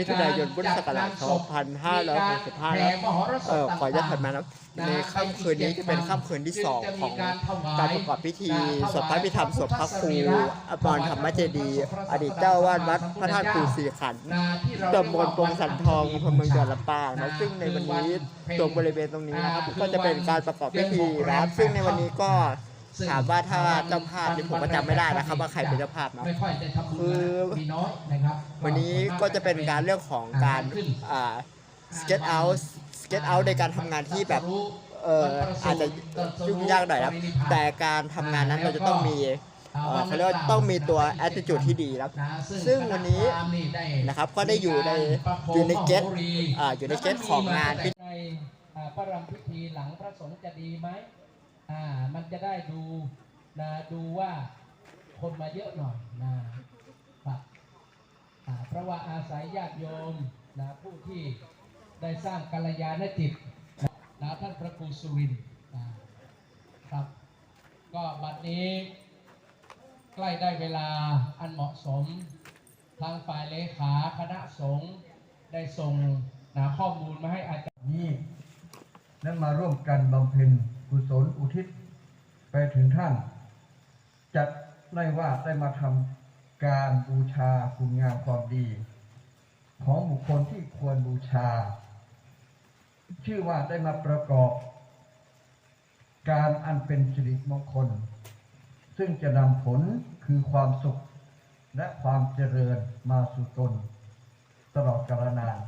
มิถุนายนพุทธศักราช 2565แล้วเออขอจะถัดมานะในค่ำคืนนี้ที่เป็นค่ำคืนที่สองของการประกอบพิธีสวดพระพิธรรมศพพระครูอภรธรรมเจดีย์อดีตเจ้าวาดวัดพระธาตุปู่ศรีขันธ์ตำบลปงสันทองอำเภอเมืองจังหวัดลำปางนะซึ่งในวันนี้ตรงบริเวณตรงนี้นะครับก็จะเป็นการประกอบพิธีนะครับซึ่งในวันนี้ก็ ถามว่าถ้าเจ้าภาพนี่ผมก็จำไม่ได้นะครับว่าใครเป็นเจ้าภาพเนาะไม่ค่อยได้ทำบุญคือมีน้อยนะครับวันนี้ก็จะเป็นการเรื่องของการอ่า skate out skate out ในการทำงานที่แบบเอออาจจะยุ่งยากหน่อยครับ แต่การทำงานนั้นเราจะต้องมีเอ่อเขาเรียกว่าต้องมีตัว attitude ที่ดีครับ ซึ่งวันนี้นะครับก็ได้อยู่ในอยู่ในเกตอ่าอยู่ในเกตของงานพิธีในอ่าพระรำพิธีหลังพระสงฆ์จะดีไหมอ่ามัน จะได้ดูนะดูว่าคนมาเยอะหน่อยนะครับเพราะว่าอาศัยญาติโยมนะผู้ที่ได้สร้างกัลยาณจิตนะท่านพระครูสุรินทร์นะครับ ก็บัดนี้ใกล้ได้เวลาอันเหมาะสม ทางฝ่ายเลขาคณะสงฆ์ได้ส่งนะข้อมูลมาให้อาจารย์นี้นั้นมาร่วมกันบำเพ็ญกุศลอุทิศ ไปถึงท่านจัดได้ว่าได้มาทำการบูชาคุณงามความดี ของบุคคลที่ควรบูชา ชื่อว่าได้มาประกอบ การอันเป็นสิริมงคล ซึ่งจะนำผลคือความสุขและความเจริญมาสู่ตน ตลอดกาลนาน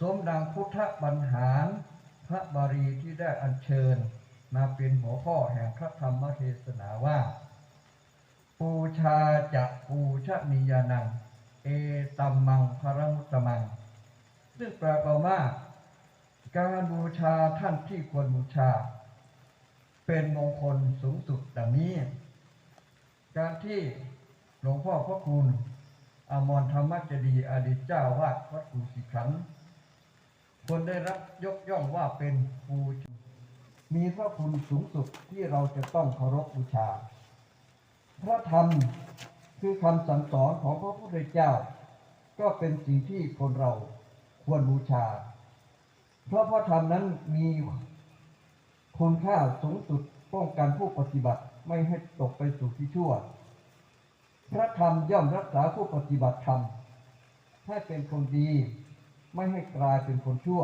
สมดังพุทธบัญหารพระบารีที่ได้อัญเชิญ มาเป็นหัวข้อแห่งพระธรรมเทศนาว่า ปูชาจะปูชนียานัง เอตัมมังพระมุตตมัง ซึ่งแปลวามว่าการบูชาท่านที่ควรบูชา เป็นมงคลสูงสุดดังนี้ การที่หลวงพ่อพระคุณอมรธรรมเจดีย์อดีตเจ้าวาดวัดกุสิขันธ์ควรได้รับยกย่องว่าเป็นภูช มีพระคุณสูงสุดที่เราจะต้องเคารพบูชา พระธรรมคือคำสั่งสอนของพระพุทธเจ้า ก็เป็นสิ่งที่คนเราควรบูชา เพราะพระธรรมนั้นมีคุณค่าสูงสุดป้องกันผู้ปฏิบัติไม่ให้ตกไปสู่ที่ชั่ว พระธรรมย่อมรักษาผู้ปฏิบัติธรรมให้เป็นคนดี ไม่ให้กลายเป็นคนชั่ว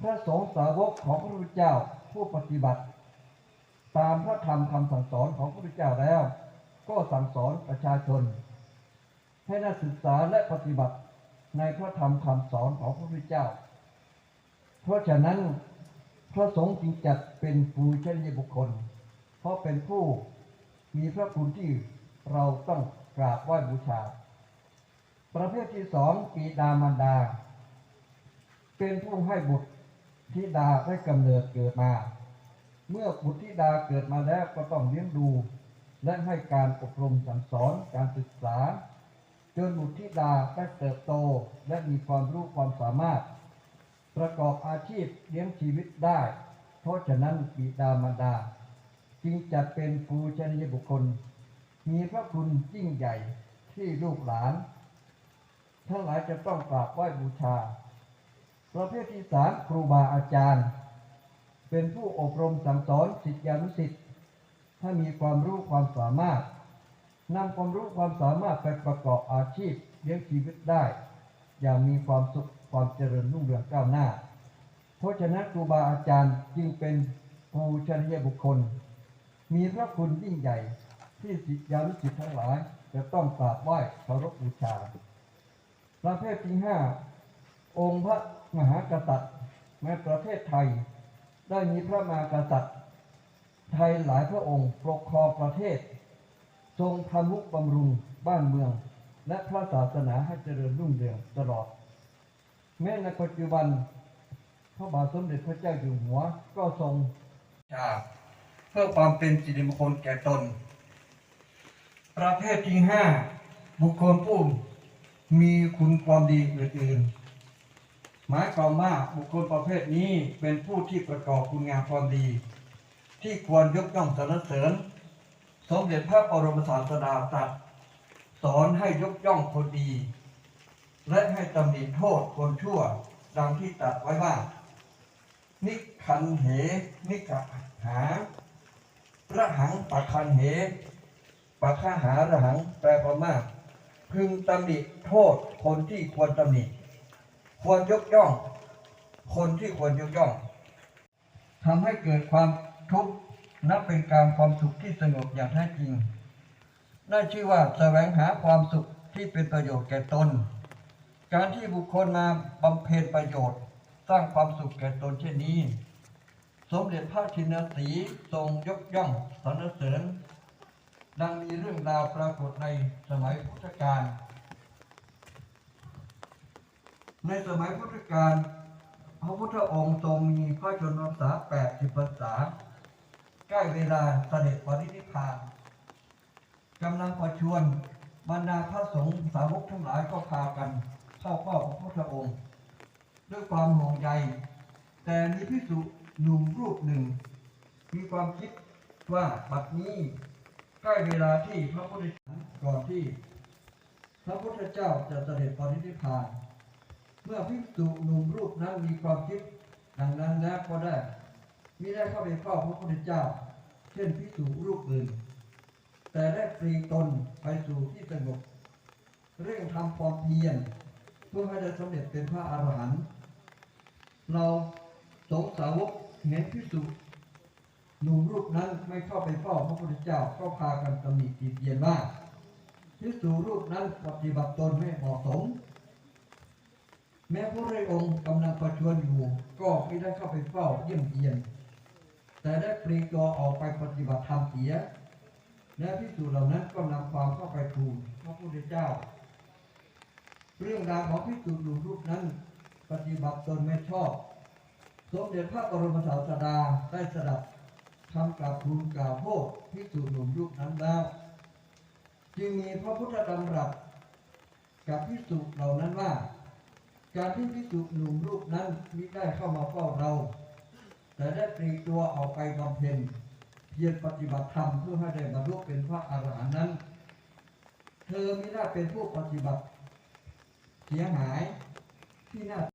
พระสงฆ์สาวกของพระพุทธเจ้าผู้ปฏิบัติ ตามพระธรรมคำสั่งสอนของพระพุทธเจ้าแล้ว ก็สั่งสอนประชาชน ให้นักศึกษาและปฏิบัติในพระธรรมคำสอนของพระพุทธเจ้า เพราะฉะนั้นพระสงฆ์จึงจัดเป็นปูชนียบุคคล เพราะเป็นผู้มีพระคุณที่เราต้องกราบไหว้บูชา ประเภทที่สองปีดามารดา เป็นผู้ให้บุตร ธิดาได้กำเนิดเกิดมา เมื่อบุตรธิดาเกิดมาแล้วก็ต้องเลี้ยงดู และให้การอบรมสั่งสอนการศึกษา จนบุตรธิดาได้เติบโตและมีความรู้ความสามารถ ประกอบอาชีพเลี้ยงชีวิตได้ เพราะฉะนั้นบิดามารดา จึงจัดเป็นปูชนียบุคคล มีพระคุณยิ่งใหญ่ที่ลูกหลานทั้งหลายจะต้องกราบไหว้บูชา ประเภทที่สามครูบาอาจารย์ เป็นผู้อบรมสั่งสอนสิทธิานุสิทธิ์ถ้ามีความรู้ความสามารถนำความรู้ความสามารถไปประกอบอาชีพเลี้ยงชีวิตได้ อย่างมีความสุขความเจริญรุ่งเรืองก้าวหน้า เพราะฉะนั้นครูบาอาจารย์จึงเป็นปูชนียบุคคล มีพระคุณยิ่งใหญ่ที่สิทธิานุสิทธิ์ทั้งหลาย จะต้องกราบไหว้เคารพบูชาประเภทที่ห้าองค์พระ มหากษัตริย์แม้ประเทศไทย ได้มีพระมหากษัตริย์ ไทยหลายพระองค์ปกครองประเทศ ทรงทำนุบำรุงบ้านเมือง และพระศาสนาให้เจริญรุ่งเรืองตลอด แม้ในปัจจุบัน พระบาทสมเด็จพระเจ้าอยู่หัวก็ทรงชาเพื่อความเป็นสิริมงคลแก่ตน ประเภทที่ห้าบุคคลผู้มีคุณความดีอื่นๆ หมายความว่าบุคคลประเภทนี้เป็นผู้ที่ประกอบคุณงามความดี ที่ควรยกย่องสรรเสริญ สมเด็จพระบรมศาสดาตรัสสอนให้ยกย่องคนดี และให้ตำหนิโทษคนชั่ว ดังที่ตรัดไว้ว่า นิคันเห นิกะหาระหังปะคันเหปะฆาหาระหังแปลความว่าพึงตำหนิโทษคนที่ควรตำหนิ ควรยกย่อง คนที่ควรยกย่องทำให้เกิดความทุกข์นับเป็นการความสุขที่สงบอย่างแท้จริงน่าชื่อว่าแสวงหาความสุขที่เป็นประโยชน์แก่ตน การที่บุคคลมาบำเพ็ญประโยชน์ สร้างความสุขแก่ตนเช่นนี้ สมเด็จพระชินสีทรงยกย่องสรรเสริญ ดังมีเรื่องราวปรากฏในสมัยพุทธกาล ในสมัยพุทธกาลพระพุทธองค์ทรงมีพระชนมพรรษาแปดสิบพรรษา ใกล้เวลาเสด็จปรินิพพานกำลังประชวรบรรดาพระสงฆ์สาวกทั้งหลายก็พากันเข้าเฝ้าพระพุทธองค์ ด้วยความห่วงใย แต่มีพิสุหนุ่มรูปหนึ่ง มีความคิดว่าบัดนี้ใกล้เวลาที่พระพุทธเจ้าก่อนที่ พระพุทธเจ้าจะเสด็จปรินิพพาน มื่อภิกษุหนุ่มรูปนั้นมีความคิดดังนั้นแล้วก็ได้มิได้เข้าไปเฝ้าพระพุทธเจ้า เช่นภิกษุรูปอื่น แต่ได้ปลีตนไปสู่ที่สงบเร่งทำความเพียรเพื่อให้ได้สำเร็จเป็นพระอรหันต์เราสงสาวกเห็นภิกษุหนุ่มรูปนั้นไม่เข้าไปเฝ้าพระพุทธเจ้าก็พากันตำหนิติเตียนว่าภิกษุรูปนั้นปฏิบัติตนไม่เหมาะสม แม้พระราองค์กำลังประชวรอยู่ ก็ไม่ได้เข้าไปเฝ้าเยี่ยมเยียน แต่ได้ปลีกตัวออกไปปฏิบัติธรรมเสีย และพิสูจน์เหล่านั้นก็นำความเข้าไปทูลพระพุทธเจ้า เรื่องราวของพิสูจน์หนุ่มรูปนั้น ปฏิบัติตนไม่ชอบ สมเด็จพระบรมศาสดาได้สดับคำกราบทูลกล่าวโทษพิสูจน์หนุ่มรูปนั้นแล้ว จึงมีพระพุทธดำรัสกับพิสูจน์เหล่านั้นว่า การที่พิสุหนุ่มรูปนั้นมิได้เข้ามาเฝ้าเรา แต่ได้ปลีกตัวออกไปบำเพ็ญเพียรปฏิบัติธรรมเพื่อให้ได้บรรลุเป็นพระอรหันต์นั้น เธอมิได้เป็นผู้ปฏิบัติเสียหายที่น่า